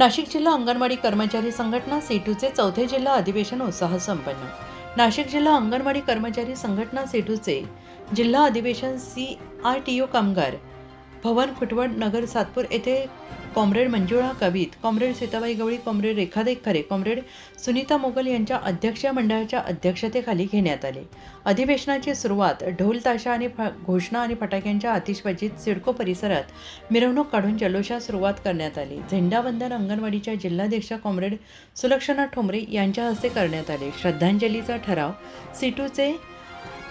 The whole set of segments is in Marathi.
नाशिक जिल्हा अंगणवाडी कर्मचारी संघटना सेटूचे चौथे जिल्हा अधिवेशन उत्साह संपन्न नाशिक जिल्हा अंगणवाडी कर्मचारी संघटना सेटूचे जिल्हा अधिवेशन सी आर टी ओ कामगार भवन खुटवड नगर सातपूर येथे comrade Manjula Kavit comrade Sitabai Gawali comrade Rekhadev Khare comrade Sunita Mughal यांच्या अध्यक्ष मंडळाच्या अध्यक्षतेखाली घेण्यात आले. अधिवेशनाची सुरुवात ढोल ताशा आणि फ घोषणा आणि फटाक्यांच्या आतिषबाजीत सिडको परिसरात मिरवणूक काढून जल्लोषास सुरुवात करण्यात आली. झेंडावंदन अंगणवाडीच्या जिल्हाध्यक्षा कॉम्रेड सुलक्षणा ठोंबरे यांच्या हस्ते करण्यात आले. श्रद्धांजलीचा ठराव सिटूचे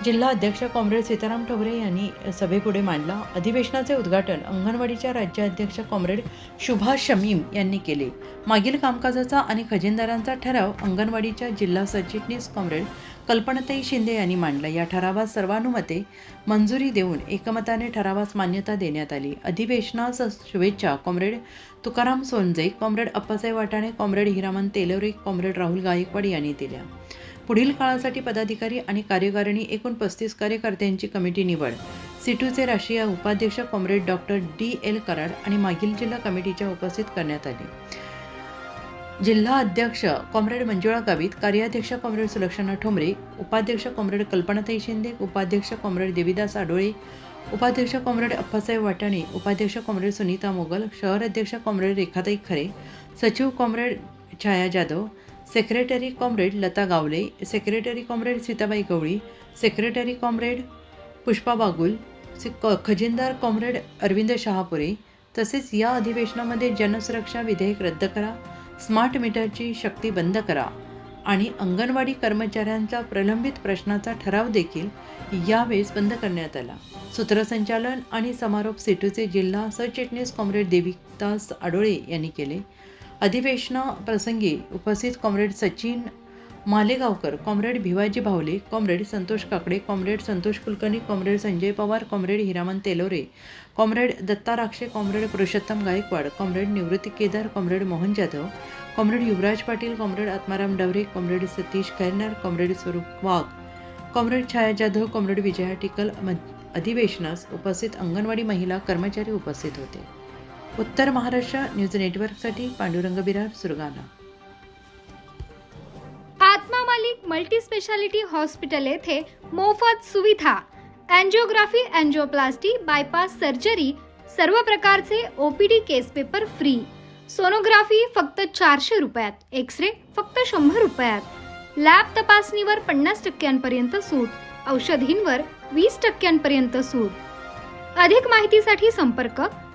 जिल्हा अध्यक्ष कॉम्रेड सीताराम ठोबरे यांनी सभेपुढे मांडला. अधिवेशनाचे उद्घाटन अंगणवाडीच्या राज्याध्यक्ष कॉम्रेड शुभा शमीम यांनी केले. मागील कामकाजाचा आणि खजिनदारांचा ठराव अंगणवाडीच्या जिल्हा सरचिटणीस कॉम्रेड कल्पनाताई शिंदे यांनी मांडला. या ठरावास सर्वानुमते मंजुरी देऊन एकमताने ठरावास मान्यता देण्यात आली. अधिवेशनास शुभेच्छा comrade Tukaram Sonje comrade Appasaheb Watane comrade Hiraman Telware comrade Rahul Gaikwad यांनी दिल्या. पुढील काळासाठी पदाधिकारी आणि कार्यकारिणी एकूण पस्तीस कार्यकर्त्यांची कमिटी निवड. सिटूचे राष्ट्रीय उपाध्यक्ष comrade doctor D. L. Karad आणि मागील जिल्हा कमिटीच्या उपस्थित करण्यात आली. जिल्हा अध्यक्ष कॉम्रेड मंजुळा गावित कार्याध्यक्ष कॉम्रेड सुलक्षणा ठोंबरे उपाध्यक्ष कॉम्रेड कल्पनाताई शिंदे उपाध्यक्ष कॉम्रेड देविदास आडोळे उपाध्यक्ष कॉम्रेड अप्पासाहेब वाटाणे उपाध्यक्ष कॉम्रेड सुनीता मोगल शहर अध्यक्ष कॉम्रेड रेखाताई खरे सचिव comrade Chhaya Jadhav secretary comrade Lata Gawale secretary comrade Sitabai Gawali secretary comrade Pushpa Bagul खजिनदार comrade Arvind Shahapure तसेच या अधिवेशनामध्ये जनसुरक्षा विधेयक रद्द करा स्मार्ट मीटरची शक्ती बंद करा आणि अंगणवाडी कर्मचाऱ्यांचा प्रलंबित प्रश्नाचा ठराव देखील यावेळेस बंद करण्यात आला. सूत्रसंचालन आणि समारोप सेटूचे जिल्हा सरचिटणीस कॉम्रेड देविदास आडोळे यांनी केले. अधिवेशनाप्रसंगी उपस्थित comrade Sachin Malegaonkar comrade Bhivaji Bhavle comrade Santosh Kakade comrade Santosh Kulkarni comrade Sanjay Pawar comrade Hiraman Telore comrade Datta Rakshe comrade Purushottam Gaikwad comrade Nivrutti Kedar comrade Mohan Jadhav comrade Yuvraj Patil comrade Atmaram Dawre comrade Satish Khairnar comrade Swaroop Wagh comrade Chhaya Jadhav comrade Vijaya Tikal म- अधिवेशनास उपस्थित अंगणवाडी महिला कर्मचारी उपस्थित होते. उत्तर महाराष्ट्र न्यूज नेटवर्कसाठी पांडुरंग बिरार सुरगाणा. आत्मा मालिक मल्टी स्पेशालिटी हॉस्पिटल येथे मोफत सुविधा अँजिओग्राफी अँजिओप्लास्टी बायपास सर्जरी सर्व प्रकारचे OPD case paper free sonography फक्त चारशे रुपयात एक्स रे फक्त शंभर रुपयात. लॅब तपासणीवर पन्नास टक्क्यांपर्यंत सूट औषधींवर वीस टक्क्यांपर्यंत सूट. अधिक माहितीसाठी संपर्क